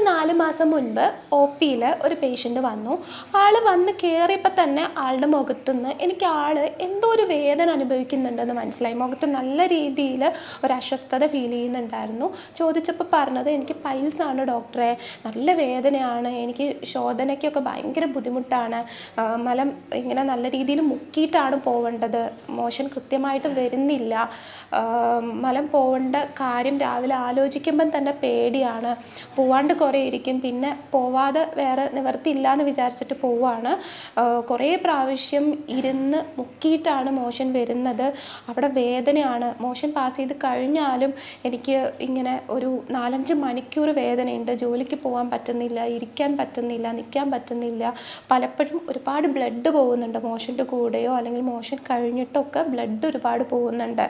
ഒരു നാല് മാസം മുൻപ് ഒ പിയിൽ ഒരു പേഷ്യന്റ് വന്നു. ആൾ വന്ന് കയറിയപ്പോൾ തന്നെ ആളുടെ മുഖത്തുനിന്ന് എനിക്ക് ആൾ എന്തോ ഒരു വേദന അനുഭവിക്കുന്നുണ്ടെന്ന് മനസ്സിലായി. മുഖത്ത് നല്ല രീതിയിൽ ഒരു അസ്വസ്ഥത ഫീൽ ചെയ്യുന്നുണ്ടായിരുന്നു. ചോദിച്ചപ്പോൾ പറഞ്ഞത് എനിക്ക് പൈൽസ് ആണ് ഡോക്ടറെ. നല്ല വേദനയാണ്. എനിക്ക് ശോധനയ്ക്കൊക്കെ ഭയങ്കര ബുദ്ധിമുട്ടാണ്. മലം ഇങ്ങനെ നല്ല രീതിയിൽ മുക്കിയിട്ടാണ് പോവേണ്ടത്. മോശൻ കൃത്യമായിട്ട് വരുന്നില്ല. മലം പോവേണ്ട കാര്യം രാവിലെ ആലോചിക്കുമ്പം തന്നെ പേടിയാണ്. പോവാണ്ട് കുറേ ഇരിക്കും. പിന്നെ പോവാതെ വേറെ നിവർത്തിയില്ല എന്ന് വിചാരിച്ചിട്ട് പോവാണ്. കുറേ പ്രാവശ്യം ഇരുന്ന് മുക്കിയിട്ടാണ് മോഷൻ വരുന്നത്. അവിടെ വേദനയാണ്. മോഷൻ പാസ് ചെയ്ത് കഴിഞ്ഞാലും എനിക്ക് ഇങ്ങനെ ഒരു നാലഞ്ച് മണിക്കൂർ വേദനയുണ്ട്. ജോലിക്ക് പോകാൻ പറ്റുന്നില്ല ഇരിക്കാൻ പറ്റുന്നില്ല നിൽക്കാൻ പറ്റുന്നില്ല. പലപ്പോഴും ഒരുപാട് ബ്ലഡ് പോകുന്നുണ്ട്. മോഷന്റെ കൂടെയോ അല്ലെങ്കിൽ മോഷൻ കഴിഞ്ഞിട്ടൊക്കെ ബ്ലഡ് ഒരുപാട് പോകുന്നുണ്ട്.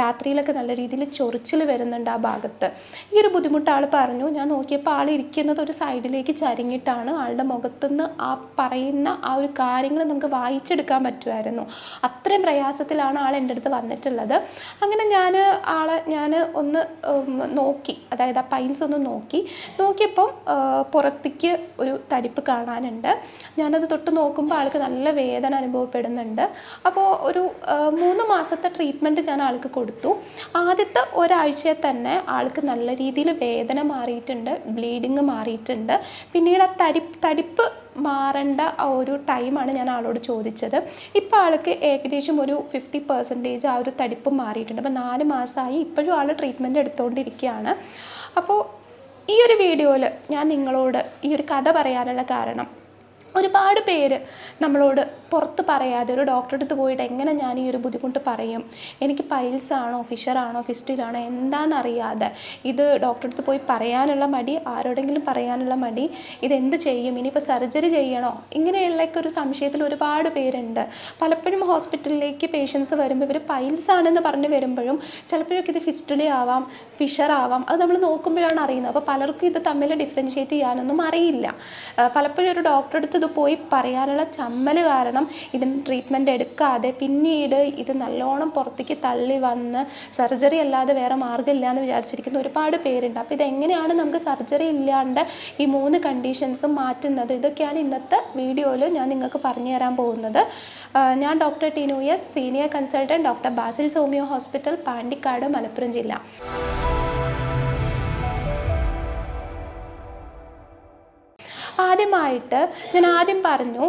രാത്രിയിലൊക്കെ നല്ല രീതിയിൽ ചൊറിച്ചിൽ വരുന്നുണ്ട് ആ ഭാഗത്ത്. ഈ ഒരു ബുദ്ധിമുട്ട് ആൾ പറഞ്ഞു. ഞാൻ നോക്കിയപ്പോൾ ആൾ ഇരിക്കുന്നത് ഒരു സൈഡിലേക്ക് ചരിഞ്ഞിട്ടാണ് ആളുടെ മുഖത്തുനിന്ന് ആ പറയുന്ന ആ ഒരു കാര്യങ്ങൾ നമുക്ക് വായിച്ചെടുക്കാൻ പറ്റുമായിരുന്നു. അത്രയും പ്രയാസത്തിലാണ് ആൾ എന്റെ അടുത്ത് വന്നിട്ടുള്ളത്. അങ്ങനെ ഞാൻ ആളെ ഞാൻ ഒന്ന് നോക്കി അതായത് ആ പൈൽസ് ഒന്ന് നോക്കി. നോക്കിയപ്പം പുറത്തേക്ക് ഒരു തടിപ്പ് കാണാനുണ്ട്. ഞാനത് തൊട്ട് നോക്കുമ്പോൾ ആൾക്ക് നല്ല വേദന അനുഭവപ്പെടുന്നുണ്ട്. അപ്പോൾ ഒരു മൂന്ന് മാസത്തെ ട്രീറ്റ്മെന്റ് ഞാൻ ആൾക്ക് കൊടുത്തു. ആദ്യത്തെ ഒരാഴ്ചയെ തന്നെ ആൾക്ക് നല്ല രീതിയിൽ വേദന മാറിയിട്ടുണ്ട്. ബ്ലീഡിങ് മാറിയിട്ടുണ്ട്. പിന്നീട് ആ തരി തടിപ്പ് മാറേണ്ട ഒരു ടൈമാണ് ഞാൻ ആളോട് ചോദിച്ചത്. ഇപ്പോൾ ആൾക്ക് ഏകദേശം ഒരു ഫിഫ്റ്റി പെർസെന്റേജ് ആ ഒരു തടിപ്പ് മാറിയിട്ടുണ്ട്. അപ്പോൾ നാല് മാസമായി ഇപ്പോഴും ആൾ ട്രീറ്റ്മെന്റ് എടുത്തുകൊണ്ടിരിക്കുകയാണ് അപ്പോൾ ഈ ഒരു വീഡിയോയിൽ ഞാൻ നിങ്ങളോട് ഈ ഒരു കഥ പറയാനുള്ള കാരണം ഒരുപാട് പേര് നമ്മളോട് പുറത്ത് പറയാതെ ഒരു ഡോക്ടറെ അടുത്ത് പോയിട്ട് എങ്ങനെ ഞാൻ ഈ ഒരു ബുദ്ധിമുട്ട് പറയും? എനിക്ക് പൈൽസ് ആണോ ഫിഷറാണോ ഫിസ്റ്റിലാണോ എന്താണെന്നറിയാതെ ഇത് ഡോക്ടറെ അടുത്ത് പോയി പറയാനുള്ള മടി ആരോടെങ്കിലും പറയാനുള്ള മടി ഇതെന്ത് ചെയ്യും? ഇനിയിപ്പോൾ സർജറി ചെയ്യണോ? ഇങ്ങനെയുള്ളൊക്കെ ഒരു സംശയത്തിൽ ഒരുപാട് പേരുണ്ട്. പലപ്പോഴും ഹോസ്പിറ്റലിലേക്ക് പേഷ്യൻസ് വരുമ്പോൾ ഇവർ പൈൽസ് ആണെന്ന് പറഞ്ഞ് വരുമ്പോഴും ചിലപ്പോഴൊക്കെ ഇത് ഫിസ്റ്റുലി ആവാം ഫിഷർ ആവാം അത് നമ്മൾ നോക്കുമ്പോഴാണ് അറിയുന്നത്. അപ്പോൾ പലർക്കും ഇത് തമ്മിൽ ഡിഫറൻഷ്യേറ്റ് ചെയ്യാനൊന്നും അറിയില്ല. പലപ്പോഴും ഒരു ഡോക്ടറെ അടുത്ത് ഇത് പോയി പറയാനുള്ള ചമ്മൽ കാരണം ഇതിന് ട്രീറ്റ്മെന്റ് എടുക്കാതെ പിന്നീട് ഇത് നല്ലോണം പുറത്തേക്ക് തള്ളി വന്ന് സർജറി അല്ലാതെ വേറെ മാർഗമില്ല എന്ന് വിചാരിച്ചിരിക്കുന്ന ഒരുപാട് പേരുണ്ട്. അപ്പോൾ ഇതെങ്ങനെയാണ് നമുക്ക് സർജറി ഇല്ലാണ്ട് ഈ മൂന്ന് കണ്ടീഷൻസും മാറ്റുന്നത്? ഇതൊക്കെയാണ് ഇന്നത്തെ വീഡിയോയിൽ ഞാൻ നിങ്ങൾക്ക് പറഞ്ഞു തരാൻ പോകുന്നത്. ഞാൻ doctor Tinu S senior consultant doctor Basil homeo hospital Pandikkad Malappuram ജില്ല. ആദ്യമായിട്ട് ഞാൻ ആദ്യം പറഞ്ഞു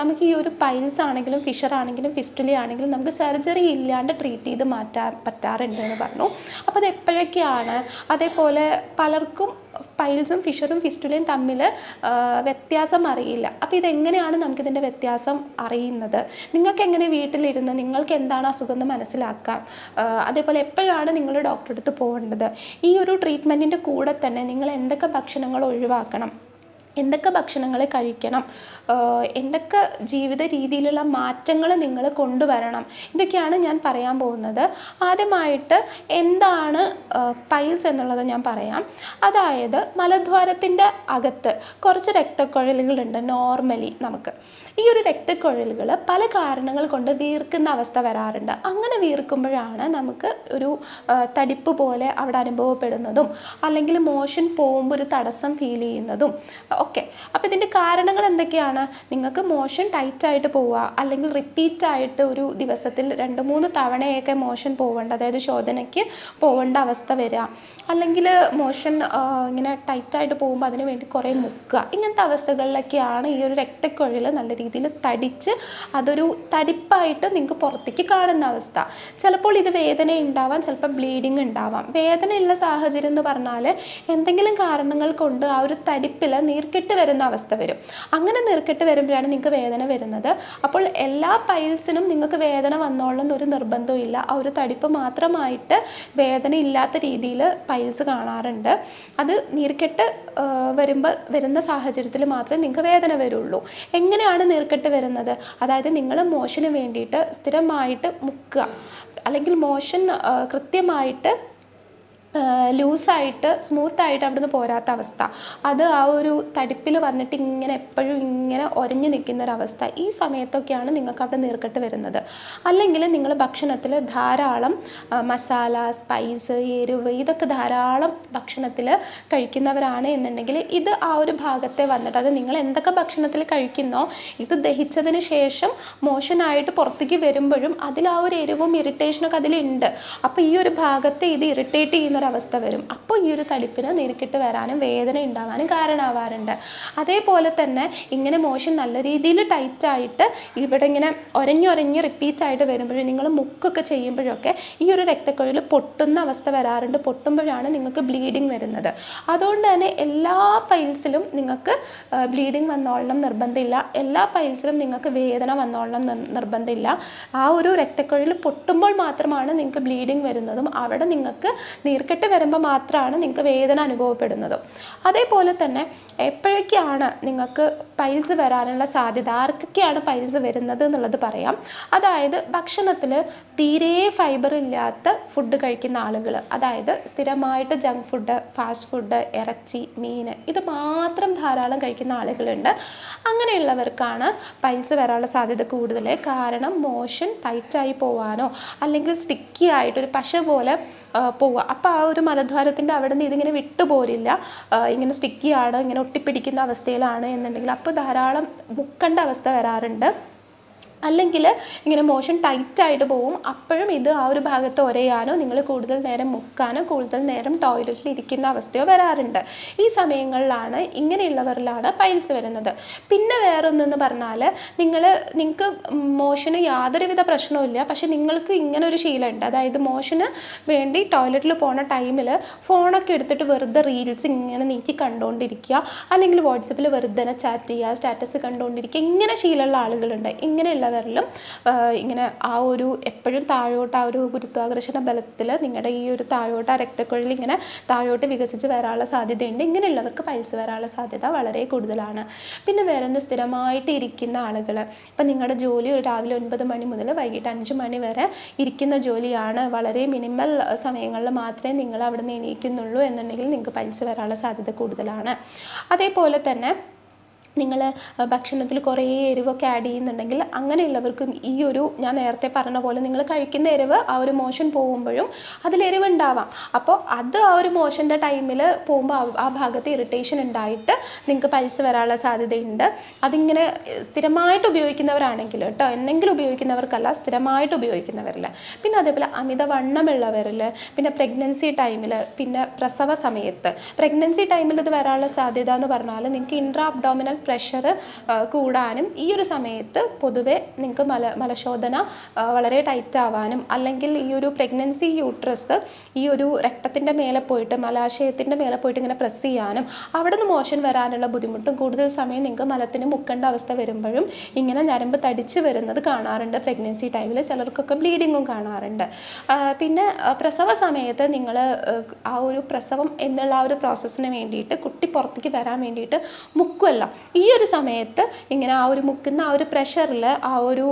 നമുക്ക് ഈ ഒരു പൈൽസ് ആണെങ്കിലും ഫിഷർ ആണെങ്കിലും ഫിസ്റ്റുലി ആണെങ്കിലും നമുക്ക് സർജറി ഇല്ലാണ്ട് ട്രീറ്റ് ചെയ്ത് മാറ്റാൻ പറ്റാറുണ്ട് എന്ന് പറഞ്ഞു. അപ്പോൾ അത് എപ്പോഴൊക്കെയാണ്? അതേപോലെ പലർക്കും പൈൽസും ഫിഷറും ഫിസ്റ്റുലയും തമ്മിൽ വ്യത്യാസം അറിയില്ല. അപ്പോൾ ഇതെങ്ങനെയാണ് നമുക്കിതിന്റെ വ്യത്യാസം അറിയുന്നത്? നിങ്ങൾക്ക് എങ്ങനെ വീട്ടിലിരുന്ന് നിങ്ങൾക്ക് എന്താണ് അസുഖം എന്ന് മനസ്സിലാക്കാം? അതേപോലെ എപ്പോഴാണ് നിങ്ങൾ ഡോക്ടറെ അടുത്ത് പോകേണ്ടത്? ഈ ഒരു ട്രീറ്റ്മെന്റിന്റെ കൂടെ തന്നെ നിങ്ങൾ എന്തൊക്കെ ഭക്ഷണങ്ങൾ ഒഴിവാക്കണം? എന്തൊക്കെ ഭക്ഷണങ്ങൾ കഴിക്കണം? എന്തൊക്കെ ജീവിത രീതിയിലുള്ള മാറ്റങ്ങൾ നിങ്ങൾ കൊണ്ടുവരണം? ഇതൊക്കെയാണ് ഞാൻ പറയാൻ പോകുന്നത്. ആദ്യമായിട്ട് എന്താണ് പൈൽസ് എന്നുള്ളത് ഞാൻ പറയാം. അതായത് മലദ്വാരത്തിന്റെ അകത്ത് കുറച്ച് രക്തക്കുഴലുകളുണ്ട് നോർമലി നമുക്ക്. ഈ ഒരു രക്തക്കുഴലുകൾ പല കാരണങ്ങൾ കൊണ്ട് വീർക്കുന്ന അവസ്ഥ വരാറുണ്ട്. അങ്ങനെ വീർക്കുമ്പോഴാണ് നമുക്ക് ഒരു തടിപ്പ് പോലെ അവിടെ അനുഭവപ്പെടുന്നതും അല്ലെങ്കിൽ മോഷൻ പോകുമ്പോൾ ഒരു തടസ്സം ഫീൽ ചെയ്യുന്നതും ഓക്കെ അപ്പോൾ ഇതിന്റെ കാരണങ്ങൾ എന്തൊക്കെയാണ്? നിങ്ങൾക്ക് മോഷൻ ടൈറ്റായിട്ട് പോവുക അല്ലെങ്കിൽ റിപ്പീറ്റ് ആയിട്ട് ഒരു ദിവസത്തിൽ രണ്ട് മൂന്ന് തവണയൊക്കെ മോഷൻ പോവേണ്ട അതായത് ശോധനയ്ക്ക് പോവേണ്ട അവസ്ഥ വരിക അല്ലെങ്കിൽ മോഷൻ ഇങ്ങനെ ടൈറ്റായിട്ട് പോകുമ്പോൾ അതിന് വേണ്ടി കുറേ മുക്കുക. ഇങ്ങനത്തെ അവസ്ഥകളിലൊക്കെയാണ് ഈ ഒരു രക്തക്കുഴൽ നല്ല രീതിയിൽ തടിച്ച് അതൊരു തടിപ്പായിട്ട് നിങ്ങൾക്ക് പുറത്തേക്ക് കാണുന്ന അവസ്ഥ. ചിലപ്പോൾ ഇത് വേദന ഉണ്ടാവാം ചിലപ്പോൾ ബ്ലീഡിങ് ഉണ്ടാവാം വേദനയുള്ള സാഹചര്യം എന്ന് പറഞ്ഞാൽ എന്തെങ്കിലും കാരണങ്ങൾ കൊണ്ട് ആ ഒരു തടിപ്പിൽ നീർക്കെട്ട് വരുന്ന അവസ്ഥ വരും. അങ്ങനെ നീർക്കെട്ട് വരുമ്പോഴാണ് നിങ്ങൾക്ക് വേദന വരുന്നത്. അപ്പോൾ എല്ലാ പൈൽസിനും നിങ്ങൾക്ക് വേദന വന്നോളുന്ന ഒരു നിർബന്ധവും ഇല്ല ആ ഒരു തടിപ്പ് മാത്രമായിട്ട് വേദന ഇല്ലാത്ത രീതിയിൽ പൈൽസ് കാണാറുണ്ട്. അത് നീർക്കെട്ട് വരുമ്പോൾ വരുന്ന സാഹചര്യത്തിൽ മാത്രമേ നിങ്ങൾക്ക് വേദന വരുള്ളൂ. എങ്ങനെയാണ് നീർക്കെട്ട് വരുന്നത്? അതായത് നിങ്ങൾ മോഷന് വേണ്ടിയിട്ട് സ്ഥിരമായിട്ട് മുക്കുക. അല്ലെങ്കിൽ മോഷൻ കൃത്യമായിട്ട് ലൂസായിട്ട് സ്മൂത്തായിട്ട് അവിടുന്ന് പോരാത്ത അവസ്ഥ. അത് ആ ഒരു തടിപ്പിൽ വന്നിട്ട് ഇങ്ങനെ എപ്പോഴും ഇങ്ങനെ ഒരഞ്ഞു നിൽക്കുന്ന ഒരു അവസ്ഥ. ഈ സമയത്തൊക്കെയാണ് നിങ്ങൾക്ക് അവിടെ നീർക്കെട്ട് വരുന്നത്. അല്ലെങ്കിൽ നിങ്ങൾ ഭക്ഷണത്തിൽ ധാരാളം മസാല സ്പൈസ് എരിവ് ഇതൊക്കെ ധാരാളം ഭക്ഷണത്തിൽ കഴിക്കുന്നവരാണ് എന്നുണ്ടെങ്കിൽ ഇത് ആ ഒരു ഭാഗത്തെ വന്നിട്ട് അത് നിങ്ങൾ എന്തൊക്കെ ഭക്ഷണത്തിൽ കഴിക്കുന്നോ ഇത് ദഹിച്ചതിന് ശേഷം മോശനായിട്ട് പുറത്തേക്ക് വരുമ്പോഴും അതിൽ ആ ഒരു എരിവും ഇറിറ്റേഷനൊക്കെ അതിലുണ്ട്. അപ്പോൾ ഈ ഒരു ഭാഗത്തെ ഇത് ഇറിറ്റേറ്റ് ചെയ്യുന്ന ഒരു അവസ്ഥ വരും. അപ്പോൾ ഈ ഒരു തടിപ്പിന് നീർക്കിട്ട് വരാനും വേദന ഉണ്ടാവാനും കാരണമാവാറുണ്ട്. അതേപോലെ തന്നെ ഇങ്ങനെ മോഷൻ നല്ല രീതിയിൽ ടൈറ്റായിട്ട് ഇവിടെ ഇങ്ങനെ ഒരഞ്ഞൊരഞ്ഞ് റിപ്പീറ്റായിട്ട് വരുമ്പോഴും നിങ്ങൾ മുക്കൊക്കെ ചെയ്യുമ്പോഴൊക്കെ ഈ ഒരു രക്തക്കൊഴിൽ പൊട്ടുന്ന അവസ്ഥ വരാറുണ്ട്. പൊട്ടുമ്പോഴാണ് നിങ്ങൾക്ക് ബ്ലീഡിങ് വരുന്നത്. അതുകൊണ്ട് തന്നെ എല്ലാ പൈൽസിലും നിങ്ങൾക്ക് ബ്ലീഡിങ് വന്നോളണം നിർബന്ധമില്ല. എല്ലാ പൈൽസിലും നിങ്ങൾക്ക് വേദന വന്നോളണം നിർബന്ധമില്ല. ആ ഒരു രക്തക്കൊഴിൽ പൊട്ടുമ്പോൾ മാത്രമാണ് നിങ്ങൾക്ക് ബ്ലീഡിങ് വരുന്നതും. അവിടെ നിങ്ങൾക്ക് നീർക്കെട്ട് വരുമ്പോൾ മാത്രമാണ് നിങ്ങൾക്ക് വേദന അനുഭവപ്പെടുന്നത്. അതേപോലെ തന്നെ എപ്പോഴൊക്കെയാണ് നിങ്ങൾക്ക് പൈൽസ് വരാനുള്ള സാധ്യത? ആർക്കൊക്കെയാണ് പൈൽസ് വരുന്നത് എന്നുള്ളത് പറയാം. അതായത് ഭക്ഷണത്തിൽ തീരെ ഫൈബർ ഇല്ലാത്ത ഫുഡ് കഴിക്കുന്ന ആളുകൾ അതായത് സ്ഥിരമായിട്ട് ജങ്ക് ഫുഡ് ഫാസ്റ്റ് ഫുഡ് ഇറച്ചി മീൻ ഇത് മാത്രം ധാരാളം കഴിക്കുന്ന ആളുകളുണ്ട്. അങ്ങനെയുള്ളവർക്കാണ് പൈൽസ് വരാനുള്ള സാധ്യത കൂടുതൽ കാരണം മോഷൻ ടൈറ്റായി പോവാനോ അല്ലെങ്കിൽ സ്റ്റിക്കി ആയിട്ട് ഒരു പശ പോലെ പോവുക. അപ്പോൾ ആ ഒരു മലദ്വാരത്തിന്റെ അവിടെ നിന്ന് ഇതിങ്ങനെ വിട്ടുപോരില്ല. ഇങ്ങനെ സ്റ്റിക്കിയാണ് ഇങ്ങനെ ഒട്ടിപ്പിടിക്കുന്ന അവസ്ഥയിലാണ് എന്നുണ്ടെങ്കിൽ അപ്പോൾ ധാരാളം മുക്കേണ്ട അവസ്ഥ വരാറുണ്ട്. അല്ലെങ്കിൽ ഇങ്ങനെ മോഷൻ ടൈറ്റായിട്ട് പോവും. അപ്പോഴും ഇത് ആ ഒരു ഭാഗത്ത് ഒരയാനോ നിങ്ങൾ കൂടുതൽ നേരം മുക്കാനോ കൂടുതൽ നേരം ടോയ്ലറ്റിൽ ഇരിക്കുന്ന അവസ്ഥയോ വരാറുണ്ട്. ഈ സമയങ്ങളിലാണ് ഇങ്ങനെയുള്ളവരിലാണ് പൈൽസ് വരുന്നത്. പിന്നെ വേറൊന്നെന്ന് പറഞ്ഞാൽ നിങ്ങൾ നിങ്ങൾക്ക് മോഷന് യാതൊരുവിധ പ്രശ്നവുമില്ല പക്ഷെ നിങ്ങൾക്ക് ഇങ്ങനെ ഒരു ശീലമുണ്ട്. അതായത് മോഷന് വേണ്ടി ടോയ്ലറ്റിൽ പോണ ടൈമിൽ ഫോണൊക്കെ എടുത്തിട്ട് വെറുതെ റീൽസ് ഇങ്ങനെ നീക്കി കണ്ടുകൊണ്ടിരിക്കുക അല്ലെങ്കിൽ വാട്സപ്പിൽ വെറുതെ ചാറ്റ് ചെയ്യുക സ്റ്റാറ്റസ് കണ്ടുകൊണ്ടിരിക്കുക ഇങ്ങനെ ശീലമുള്ള ആളുകളുണ്ട്. ഇങ്ങനെയുള്ളവരിലും ആ, ഇങ്ങനെ ആ ഒരു എപ്പോഴും താഴോട്ട് ആ ഒരു ഗുരുത്വാകർഷണ ബലത്തിൽ നിങ്ങളുടെ ഈ ഒരു താഴോട്ട് ആ രക്തക്കുഴൽ ഇങ്ങനെ താഴോട്ട് വികസിച്ച് വരാനുള്ള സാധ്യതയുണ്ട്. ഇങ്ങനെയുള്ളവർക്ക് പൈൽസ് വരാനുള്ള സാധ്യത വളരെ കൂടുതലാണ്. പിന്നെ വേറെ ഒന്ന് സ്ഥിരമായിട്ട് ഇരിക്കുന്ന ആളുകൾ ഇപ്പം നിങ്ങളുടെ ജോലി ഒരു രാവിലെ ഒൻപത് മണി മുതൽ വൈകിട്ട് അഞ്ച് മണി വരെ ഇരിക്കുന്ന ജോലിയാണ് വളരെ മിനിമൽ സമയങ്ങളിൽ മാത്രമേ നിങ്ങൾ അവിടെ നിന്ന് എണീക്കുന്നുള്ളൂ എന്നുണ്ടെങ്കിൽ നിങ്ങൾക്ക് പൈസ വരാനുള്ള സാധ്യത കൂടുതലാണ്. അതേപോലെ തന്നെ നിങ്ങൾ ഭക്ഷണത്തിൽ കുറേ എരിവൊക്കെ ആഡ് ചെയ്യുന്നുണ്ടെങ്കിൽ അങ്ങനെയുള്ളവർക്കും ഈ ഒരു ഞാൻ നേരത്തെ പറഞ്ഞ പോലെ നിങ്ങൾ കഴിക്കുന്ന എരിവ് ആ ഒരു മോഷൻ പോകുമ്പോഴും അതിൽ എരിവ് ഉണ്ടാവാം അപ്പോൾ അത് ആ ഒരു മോഷന്റെ ടൈമിൽ പോകുമ്പോൾ ആ- ഭാഗത്ത് ഇറിറ്റേഷൻ ഉണ്ടായിട്ട് നിങ്ങൾക്ക് പൾസ് വരാനുള്ള സാധ്യതയുണ്ട്. അതിങ്ങനെ സ്ഥിരമായിട്ട് ഉപയോഗിക്കുന്നവരാണെങ്കിൽ കേട്ടോ എന്തെങ്കിലും ഉപയോഗിക്കുന്നവർക്കല്ല സ്ഥിരമായിട്ട് ഉപയോഗിക്കുന്നവരിൽ പിന്നെ അതേപോലെ അമിത വണ്ണമുള്ളവരിൽ പിന്നെ പ്രഗ്നൻസി ടൈമിൽ പിന്നെ പ്രസവ സമയത്ത്. പ്രഗ്നൻസി ടൈമിൽ ഇത് വരാനുള്ള സാധ്യത എന്ന് പറഞ്ഞാൽ നിങ്ങൾക്ക് ഇൻട്രാ അബ്ഡോമിനൽ പ്രഷർ കൂടാനും ഈ ഒരു സമയത്ത് പൊതുവെ നിങ്ങൾക്ക് മല മലശോധന വളരെ ടൈറ്റ് ആവാനും അല്ലെങ്കിൽ ഈ ഒരു പ്രഗ്നൻസി യൂട്രസ് ഈ ഒരു രക്തത്തിന്റെ മേലെ പോയിട്ട് മലാശയത്തിന്റെ മേലെ പോയിട്ട് ഇങ്ങനെ പ്രസ് ചെയ്യാനും അവിടെ നിന്ന് മോഷൻ വരാനുള്ള ബുദ്ധിമുട്ടും കൂടുതൽ സമയം നിങ്ങൾക്ക് മലത്തിന് മുക്കേണ്ട അവസ്ഥ വരുമ്പോഴും ഇങ്ങനെ ഞരമ്പ് തടിച്ച് വരുന്നത് കാണാറുണ്ട്. പ്രഗ്നൻസി ടൈമിൽ ചിലർക്കൊക്കെ ബ്ലീഡിങ്ങും കാണാറുണ്ട്. പിന്നെ പ്രസവ സമയത്ത് നിങ്ങൾ ആ ഒരു പ്രസവം എന്നുള്ള ആ ഒരു പ്രോസസ്സിന് വേണ്ടിയിട്ട് കുട്ടി പുറത്തേക്ക് വരാൻ വേണ്ടിയിട്ട് മുക്കുമല്ലോ ഈ ഒരു സമയത്ത് ഇങ്ങനെ ആ ഒരു മുക്കുന്ന ആ ഒരു പ്രഷറിൽ ആ ഒരു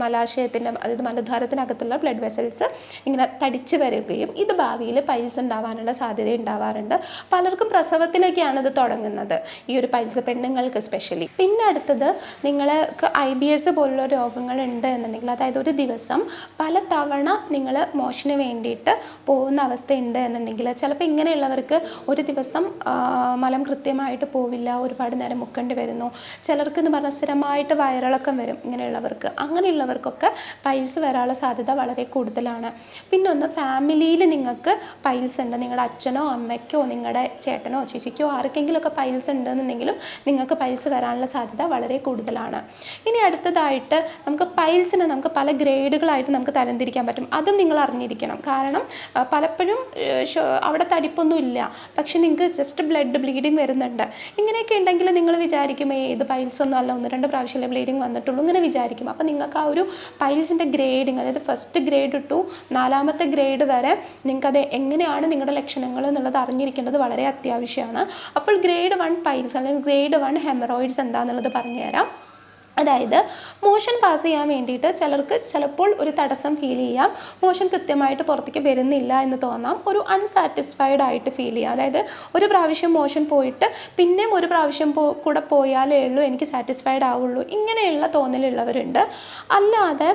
മലാശയത്തിന്റെ അതായത് മലദ്വാരത്തിനകത്തുള്ള ബ്ലഡ് വെസൽസ് ഇങ്ങനെ തടിച്ച് വരികയും ഇത് ഭാവിയിൽ പൈൽസ് ഉണ്ടാവാനുള്ള സാധ്യത ഉണ്ടാവാറുണ്ട്. പലർക്കും പ്രസവത്തിലൊക്കെയാണ് ഇത് തുടങ്ങുന്നത്. ഈ ഒരു പൈൽസ് പെണ്ണുങ്ങൾക്ക് സ്പെഷ്യലി പിന്നെ അടുത്തത് നിങ്ങൾക്ക് ഐ ബി എസ് പോലുള്ള രോഗങ്ങൾ ഉണ്ട് എന്നുണ്ടെങ്കിൽ അതായത് ഒരു ദിവസം പല തവണ നിങ്ങൾ മോഷന് വേണ്ടിയിട്ട് പോകുന്ന അവസ്ഥ ഉണ്ട് എന്നുണ്ടെങ്കിൽ ചിലപ്പോൾ ഇങ്ങനെയുള്ളവർക്ക് ഒരു ദിവസം മലം കൃത്യമായിട്ട് പോവില്ല ഒരുപാട് നേരം മുക്കേണ്ടി വരുന്നു. ചിലർക്ക് എന്ന് പറഞ്ഞാൽ സ്ഥിരമായിട്ട് വയറിളക്കം വരും ഇങ്ങനെയുള്ളവർക്ക്. അങ്ങനെയുള്ളവർക്കൊക്കെ പൈൽസ് വരാനുള്ള സാധ്യത വളരെ കൂടുതലാണ്. പിന്നെ ഒന്ന് ഫാമിലിയിൽ നിങ്ങൾക്ക് പൈൽസ് ഉണ്ട്. നിങ്ങളുടെ അച്ഛനോ അമ്മയ്ക്കോ നിങ്ങളുടെ ചേട്ടനോ ചേച്ചിക്കോ ആർക്കെങ്കിലുമൊക്കെ പൈൽസ് ഉണ്ടെന്നുണ്ടെങ്കിലും നിങ്ങൾക്ക് പൈൽസ് വരാനുള്ള സാധ്യത വളരെ കൂടുതലാണ്. ഇനി അടുത്തതായിട്ട് നമുക്ക് പൈൽസിനെ നമുക്ക് പല ഗ്രേഡുകളായിട്ട് നമുക്ക് തരംതിരിക്കാൻ പറ്റും. അതും നിങ്ങൾ അറിഞ്ഞിരിക്കണം. കാരണം പലപ്പോഴും അവിടെ തടിപ്പൊന്നും ഇല്ല പക്ഷെ നിങ്ങൾക്ക് ജസ്റ്റ് ബ്ലഡ് ബ്ലീഡിങ് വരുന്നുണ്ട്. ഇങ്ങനെയൊക്കെ ഉണ്ടെങ്കിൽ നിങ്ങൾ വിചാരിക്കും ഏത് പൈൽസ് ഒന്നും അല്ല ഒന്ന് രണ്ട് പ്രാവശ്യമല്ലേ ബ്ലീഡിങ് വന്നിട്ടുള്ളൂ ഇങ്ങനെ വിചാരിക്കും. അപ്പോൾ നിങ്ങൾക്ക് ആ ഒരു പൈൽസിന്റെ ഗ്രേഡിങ് അതായത് ഫസ്റ്റ് ഗ്രേഡ് ടു നാലാമത്തെ ഗ്രേഡ് വരെ നിങ്ങൾക്കത് എങ്ങനെയാണ് നിങ്ങളുടെ ലക്ഷണങ്ങൾ എന്നുള്ളത് അറിഞ്ഞിരിക്കേണ്ടത് വളരെ അത്യാവശ്യമാണ്. അപ്പോൾ ഗ്രേഡ് വൺ പൈൽസ് അല്ലെങ്കിൽ ഗ്രേഡ് വൺ ഹെമറോയിഡ്സ് എന്താണെന്നുള്ളത് പറഞ്ഞുതരാം. അതായത് മോഷൻ പാസ് ചെയ്യാൻ വേണ്ടിയിട്ട് ചിലർക്ക് ചിലപ്പോൾ ഒരു തടസ്സം ഫീൽ ചെയ്യാം. മോഷൻ കൃത്യമായിട്ട് പുറത്തേക്ക് വരുന്നില്ല എന്ന് തോന്നാം. ഒരു അൺസാറ്റിസ്ഫൈഡ് ആയിട്ട് ഫീൽ ചെയ്യാം. അതായത് ഒരു പ്രാവശ്യം മോഷൻ പോയിട്ട് പിന്നെയും ഒരു പ്രാവശ്യം പോ കൂടെ പോയാലേ ഉള്ളൂ എനിക്ക് സാറ്റിസ്ഫൈഡ് ആവുള്ളൂ. ഇങ്ങനെയുള്ള തോന്നലുള്ളവരുണ്ട്. അല്ലാതെ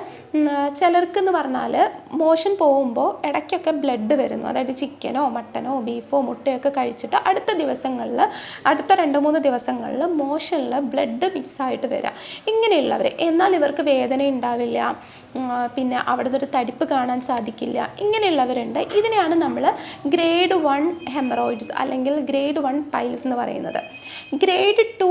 ചിലർക്ക് എന്ന് പറഞ്ഞാൽ മോഷൻ പോകുമ്പോൾ ഇടയ്ക്കൊക്കെ ബ്ലഡ് വരുന്നു. അതായത് ചിക്കനോ മട്ടനോ ബീഫോ മുട്ടയോ ഒക്കെ കഴിച്ചിട്ട് അടുത്ത ദിവസങ്ങളിൽ അടുത്ത രണ്ട് മൂന്ന് ദിവസങ്ങളിൽ മോഷനിൽ ബ്ലഡ് മിക്സ് ആയിട്ട് വരാം. ഇങ്ങനെയുള്ളവർ എന്നാൽ ഇവർക്ക് വേദന ഉണ്ടാവില്ല പിന്നെ അവിടെ നിന്നൊരു തടിപ്പ് കാണാൻ സാധിക്കില്ല. ഇങ്ങനെയുള്ളവരുണ്ട്. ഇതിനെയാണ് നമ്മൾ ഗ്രേഡ് വൺ ഹെമറോയിഡ്സ് അല്ലെങ്കിൽ ഗ്രേഡ് വൺ പൈൽസ് എന്ന് പറയുന്നത്. ഗ്രേഡ് ടു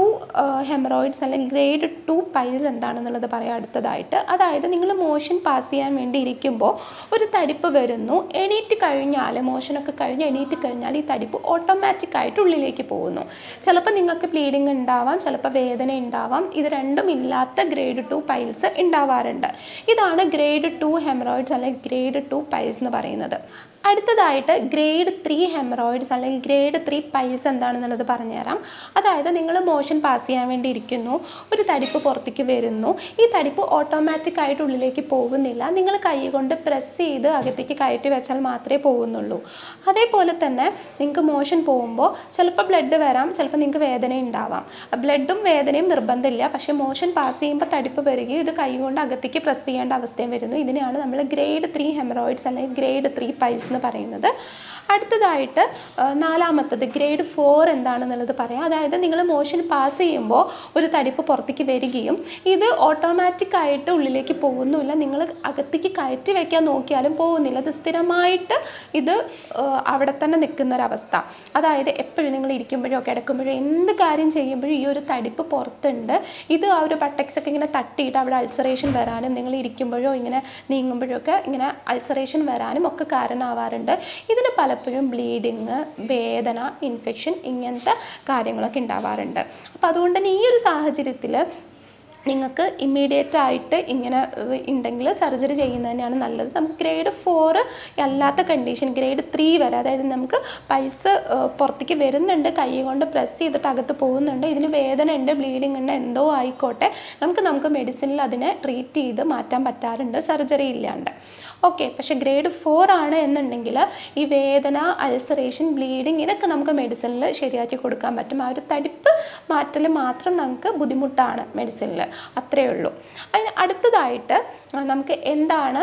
ഹെമറോയിഡ്സ് അല്ലെങ്കിൽ ഗ്രേഡ് ടു പൈൽസ് എന്താണെന്നുള്ളത് പറയാം അടുത്തതായിട്ട്. അതായത് നിങ്ങൾ മോഷൻ പാസ് ചെയ്യാൻ വേണ്ടി ഇരിക്കുമ്പോൾ ഒരു തടിപ്പ് വരുന്നു. എണീറ്റ് കഴിഞ്ഞാൽ മോഷനൊക്കെ കഴിഞ്ഞ് എണീറ്റ് കഴിഞ്ഞാൽ ഈ തടിപ്പ് ഓട്ടോമാറ്റിക് ആയിട്ട് ഉള്ളിലേക്ക് പോകുന്നു. ചിലപ്പോൾ നിങ്ങൾക്ക് ബ്ലീഡിങ് ഉണ്ടാവാം ചിലപ്പോൾ വേദന ഉണ്ടാവാം. ഇത് രണ്ടും ഇല്ലാത്ത ഗ്രേഡ് ടു പൈൽസ് ഉണ്ടാവാറുണ്ട്. ഇതാണ് ഗ്രേഡ് ടു ഹെമറോയിഡ്സ് അല്ലെങ്കിൽ ഗ്രേഡ് ടു പൈൽസ് എന്ന് പറയുന്നത്. അടുത്തതായിട്ട് ഗ്രേഡ് ത്രീ ഹെമറോയിഡ്സ് അല്ലെങ്കിൽ ഗ്രേഡ് ത്രീ പൈൽസ് എന്താണെന്നുള്ളത് പറഞ്ഞുതരാം. അതായത് നിങ്ങൾ മോഷൻ പാസ് ചെയ്യാൻ വേണ്ടി ഇരിക്കുന്നു ഒരു തടിപ്പ് പുറത്തേക്ക് വരുന്നു. ഈ തടിപ്പ് ഓട്ടോമാറ്റിക് ആയിട്ട് ഉള്ളിലേക്ക് പോകുന്നില്ല. നിങ്ങൾ കൈ കൊണ്ട് പ്രസ് ചെയ്ത് അകത്തേക്ക് കയറ്റി വെച്ചാൽ മാത്രമേ പോകുന്നുള്ളൂ. അതേപോലെ തന്നെ നിങ്ങൾക്ക് മോഷൻ പോകുമ്പോൾ ചിലപ്പോൾ ബ്ലഡ് വരാം ചിലപ്പോൾ നിങ്ങൾക്ക് വേദന ഉണ്ടാവാം. ബ്ലഡും വേദനയും നിർബന്ധമില്ല. പക്ഷേ മോഷൻ പാസ് ചെയ്യുമ്പോൾ തടിപ്പ് വരികയും ഇത് കൈ കൊണ്ട് അകത്തേക്ക് പ്രസ് ചെയ്യേണ്ട അവസ്ഥയും വരുന്നു. ഇതിനെയാണ് നമ്മൾ ഗ്രേഡ് ത്രീ ഹെമറോയിഡ്സ് അല്ലെങ്കിൽ ഗ്രേഡ് ത്രീ പൈൽസ് എന്ന് പറയുന്നത്. അടുത്തതായിട്ട് നാലാമത്തത് ഗ്രേഡ് ഫോർ എന്താണെന്നുള്ളത് പറയാം. അതായത് നിങ്ങൾ മോഷൻ പാസ് ചെയ്യുമ്പോൾ ഒരു തടിപ്പ് പുറത്തേക്ക് വരികയും ഇത് ഓട്ടോമാറ്റിക് ആയിട്ട് ഉള്ളിലേക്ക് പോകുന്നുമില്ല. നിങ്ങൾ അകത്തേക്ക് കയറ്റി വയ്ക്കാൻ നോക്കിയാലും പോകുന്നില്ല. അത് സ്ഥിരമായിട്ട് ഇത് അവിടെ തന്നെ നിൽക്കുന്ന ഒരവസ്ഥ അതായത് എപ്പോഴും നിങ്ങൾ ഇരിക്കുമ്പോഴോ കിടക്കുമ്പോഴോ എന്ത് കാര്യം ചെയ്യുമ്പോഴും ഈ ഒരു തടിപ്പ് പുറത്തുണ്ട്. ഇത് ആ ഒരു ബട്ടക്സ് ഒക്കെ ഇങ്ങനെ തട്ടിയിട്ട് അവിടെ അൾസറേഷൻ വരാനും നിങ്ങൾ ഇരിക്കുമ്പോഴോ ഇങ്ങനെ നീങ്ങുമ്പോഴോ ഒക്കെ ഇങ്ങനെ അൾസറേഷൻ വരാനും ഒക്കെ കാരണമാവാറുണ്ട്. ഇതിന് പലപ്പോഴും ബ്ലീഡിങ് വേദന ഇൻഫെക്ഷൻ ഇങ്ങനത്തെ കാര്യങ്ങളൊക്കെ ഉണ്ടാവാറുണ്ട്. അപ്പോൾ അതുകൊണ്ട് തന്നെ ഈ ഒരു സാഹചര്യത്തിൽ നിങ്ങൾക്ക് ഇമ്മീഡിയറ്റ് ആയിട്ട് ഇങ്ങനെ ഉണ്ടെങ്കിൽ സർജറി ചെയ്യുന്നത് തന്നെയാണ് നല്ലത്. നമുക്ക് ഗ്രേഡ് ഫോർ അല്ലാത്ത കണ്ടീഷൻ ഗ്രേഡ് ത്രീ വരെ അതായത് നമുക്ക് പൾസ് പുറത്തേക്ക് വരുന്നുണ്ട് കൈ കൊണ്ട് പ്രസ് ചെയ്തിട്ട് അകത്ത് പോകുന്നുണ്ട് ഇതിന് വേദന ഉണ്ട് ബ്ലീഡിംഗ് ഉണ്ട് എന്തോ ആയിക്കോട്ടെ നമുക്ക് നമുക്ക് മെഡിസിനിൽ അതിനെ ട്രീറ്റ് ചെയ്ത് മാറ്റാൻ പറ്റാറുണ്ട് സർജറി ഇല്ലാണ്ട്. ഓക്കെ പക്ഷേ ഗ്രേഡ് ഫോർ ആണ് എന്നുണ്ടെങ്കിൽ ഈ വേദന അൾസറേഷൻ ബ്ലീഡിങ് ഇതൊക്കെ നമുക്ക് മെഡിസിനിൽ ശരിയാക്കി കൊടുക്കാൻ പറ്റും. ആ ഒരു തടിപ്പ് മാറ്റൽ മാത്രം നമുക്ക് ബുദ്ധിമുട്ടാണ് മെഡിസിനിൽ അത്രയേ ഉള്ളൂ. അതിന് അടുത്തതായിട്ട് നമുക്ക് എന്താണ്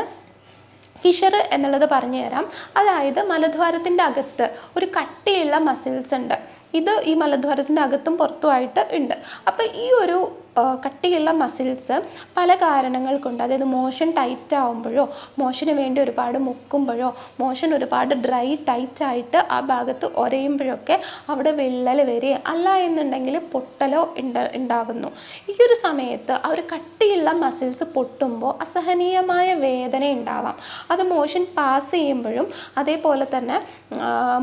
ഫിഷർ എന്നുള്ളത് പറഞ്ഞു തരാം. അതായത് മലദ്വാരത്തിന്റെ അകത്ത് ഒരു കട്ടിയുള്ള മസിൽസ് ഉണ്ട്. ഇത് ഈ മലദ്വാരത്തിന്റെ അകത്തും പുറത്തുമായിട്ട് ഉണ്ട്. അപ്പോൾ ഈ ഒരു കട്ടിയുള്ള മസിൽസ് പല കാരണങ്ങൾ കൊണ്ട് അതായത് മോഷൻ ടൈറ്റ് ആവുമ്പോഴോ മോഷന് വേണ്ടി ഒരുപാട് മുക്കുമ്പോഴോ മോഷൻ ഒരുപാട് ഡ്രൈ ടൈറ്റ് ആയിട്ട് ആ ഭാഗത്ത് ഒരയുമ്പോഴൊക്കെ അവിടെ വിള്ളൽ വരിക അല്ല എന്നുണ്ടെങ്കിൽ പൊട്ടലോ ഉണ്ട് ഉണ്ടാവുന്നു. ഈ ഒരു സമയത്ത് ആ ഒരു കട്ടിയുള്ള മസിൽസ് പൊട്ടുമ്പോൾ അസഹനീയമായ വേദന ഉണ്ടാവാം. അത് മോഷൻ പാസ് ചെയ്യുമ്പോഴും അതേപോലെ തന്നെ